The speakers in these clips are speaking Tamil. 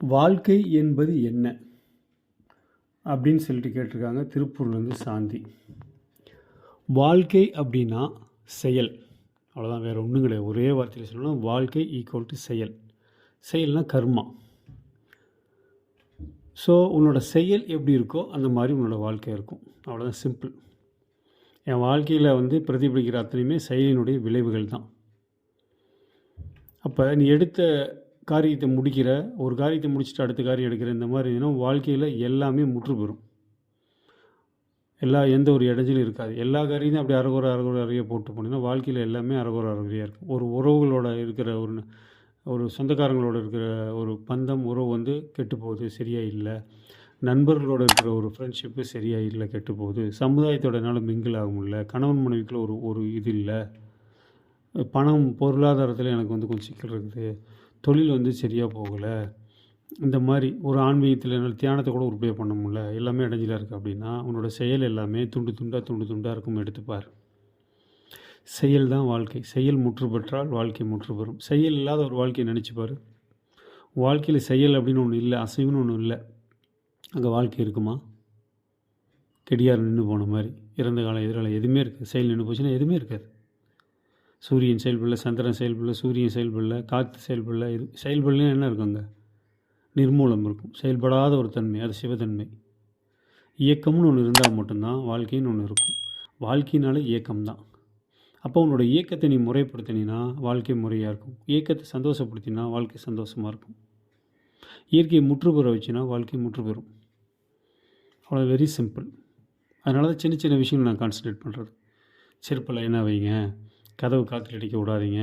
வாழ்க்கை என்பது என்ன? அப்படின்னு சொல்லிட்டு கேட்டிருக்காங்க திருப்பூர்லேருந்து சாந்தி. வாழ்க்கை அப்படின்னா செயல். அவ்வளோதான் வேறு ஒன்றும் கிடையாது. ஒரே வார்த்தையில் சொல்லணும் வாழ்க்கை ஈக்குவல் டு செயல். செயல்னா கர்மா. ஸோ உன்னோட செயல் எப்படி இருக்கோ அந்த மாதிரி உன்னோட வாழ்க்கை இருக்கும். அவ்வளோதான் சிம்பிள் என் வாழ்க்கையில் வந்து பிரதிபலிக்கிற அத்தனையுமே செயலினுடைய விளைவுகள் தான் அப்போ நீ எடுத்த காரியத்தை முடிக்கிற ஒரு காரியத்தை முடிச்சுட்டு அடுத்த காரியம் எடுக்கிற இந்த மாதிரி இருந்தீங்கன்னா வாழ்க்கையில் எல்லாமே முற்று பெறும் எல்லா எந்த ஒரு இடைஞ்சலும் இருக்காது. எல்லா காரியத்தையும் அப்படி அரகுற அரகுற அறைய போட்டு போனீங்கன்னா வாழ்க்கையில் எல்லாமே அரகுற அறகுறையாக இருக்கும். ஒரு உறவுகளோட இருக்கிற ஒரு ஒரு சொந்தக்காரங்களோட இருக்கிற ஒரு பந்தம் உறவு வந்து கெட்டு போகுது சரியாக இல்லை. நண்பர்களோட இருக்கிற ஒரு ஃப்ரெண்ட்ஷிப்பு சரியாக இல்லை கெட்டு போகுது சமுதாயத்தோட என்னால் மிங்கிள் ஆக முடியல. கணவன் மனைவிக்குள்ள ஒரு ஒரு இது இல்லை. பணம் பொருளாதாரத்தில் எனக்கு வந்து கொஞ்சம் சிக்கல் இருக்குது. தொழில் வந்து சரியாக போகலை. இந்த மாதிரி ஒரு ஆன்மீகத்தில் என்னால் தியானத்தை கூட உருப்படியாக பண்ண முடியல. எல்லாமே இடைஞ்சலாக இருக்குது அப்படின்னா உன்னோட செயல் எல்லாமே துண்டு துண்டாக துண்டு துண்டாக இருக்கும் எடுத்துப்பார். செயல் தான் வாழ்க்கை. செயல் முற்று பெற்றால் வாழ்க்கை முற்று பெறும். செயல் இல்லாத ஒரு வாழ்க்கையை நினச்சிப்பார் வாழ்க்கையில் செயல் அப்படின்னு ஒன்று இல்லை அசைவுன்னு ஒன்று இல்லை. அங்கே வாழ்க்கை இருக்குமா? கெடியார் நின்று போன மாதிரி. இறந்த காலம் எதிரால எதுவுமே இருக்குது. செயல் நின்று போச்சுன்னா எதுவுமே இருக்காது. சூரியன் செயல்படல சந்திரன் செயல்படல சூரியன் செயல்படல காற்று செயல்படல இது செயல்படலாம் என்ன இருக்கும் அங்கே? நிர்மூலம் இருக்கும். செயல்படாத ஒரு தன்மை அது சிவத்தன்மை. இயக்கம்னு ஒன்று இருந்தால் மட்டும்தான் வாழ்க்கைன்னு ஒன்று இருக்கும். வாழ்க்கையினால இயக்கம்தான். அப்போ உன்னோட இயக்கத்தை நீ முறைப்படுத்தினா வாழ்க்கை முறையாக இருக்கும். இயக்கத்தை சந்தோஷப்படுத்தினா வாழ்க்கை சந்தோஷமாக இருக்கும். இயற்கையை முற்று வச்சுன்னா வாழ்க்கை முற்றுப்பெறும். அவ்வளோ வெரி சிம்பிள் அதனால தான் சின்ன சின்ன விஷயங்கள் நான் கான்சன்ட்ரேட் பண்ணுறது செருப்பில் என்ன வைங்க? கதவு காற்று அடிக்க விடாதீங்க.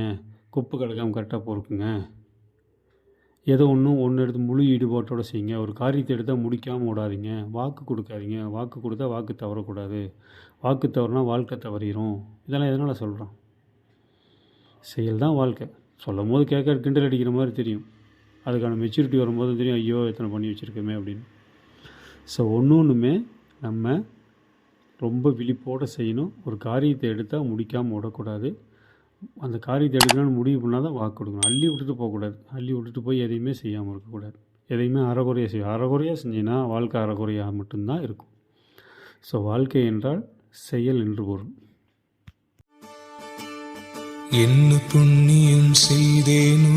குப்பை கலக்காமல் கரெக்டாக பொறுக்குங்க. ஏதோ ஒன்றும் ஒன்று எடுத்து முழு ஈடுபாட்டோடு செய்யுங்க. ஒரு காரியத்தை எடுத்தால் முடிக்காமல் விடாதீங்க வாக்கு கொடுக்காதீங்க. வாக்கு கொடுத்தா வாக்கு தவறக்கூடாது. வாக்கு தவறுனா வாழ்க்கை தவறிடும் இதெல்லாம் எதனால் சொல்கிறோம் செயல் தான் வாழ்க்கை. சொல்லும் போது கேட்க கிண்டல் அடிக்கிற மாதிரி தெரியும். அதுக்கான மெச்சூரிட்டி வரும்போது தெரியும் ஐயோ எத்தனை பண்ணி வச்சுருக்கோமே அப்படின்னு. ஸோ ஒன்று ஒன்றுமே நம்ம ரொம்ப விழிப்போடு செய்யணும். ஒரு காரியத்தை எடுத்தால் முடிக்காமல் விடக்கூடாது அந்த காரியத்தை எடுக்கணும்னு முடிவு பண்ணால் தான் வாக்கு கொடுக்கணும். அள்ளி விட்டுட்டு போகக்கூடாது. அள்ளி விட்டுட்டு போய் எதையுமே செய்யாமல் இருக்கக்கூடாது. எதையுமே அறகுறையாக செய்யும் அறகுறையாக செஞ்சீங்கன்னா வாழ்க்கை அறகுறையாக மட்டும்தான் இருக்கும். ஸோ வாழ்க்கை என்றால் செயல் என்று பொருள். என்ன புண்ணியம் செய்தேனோ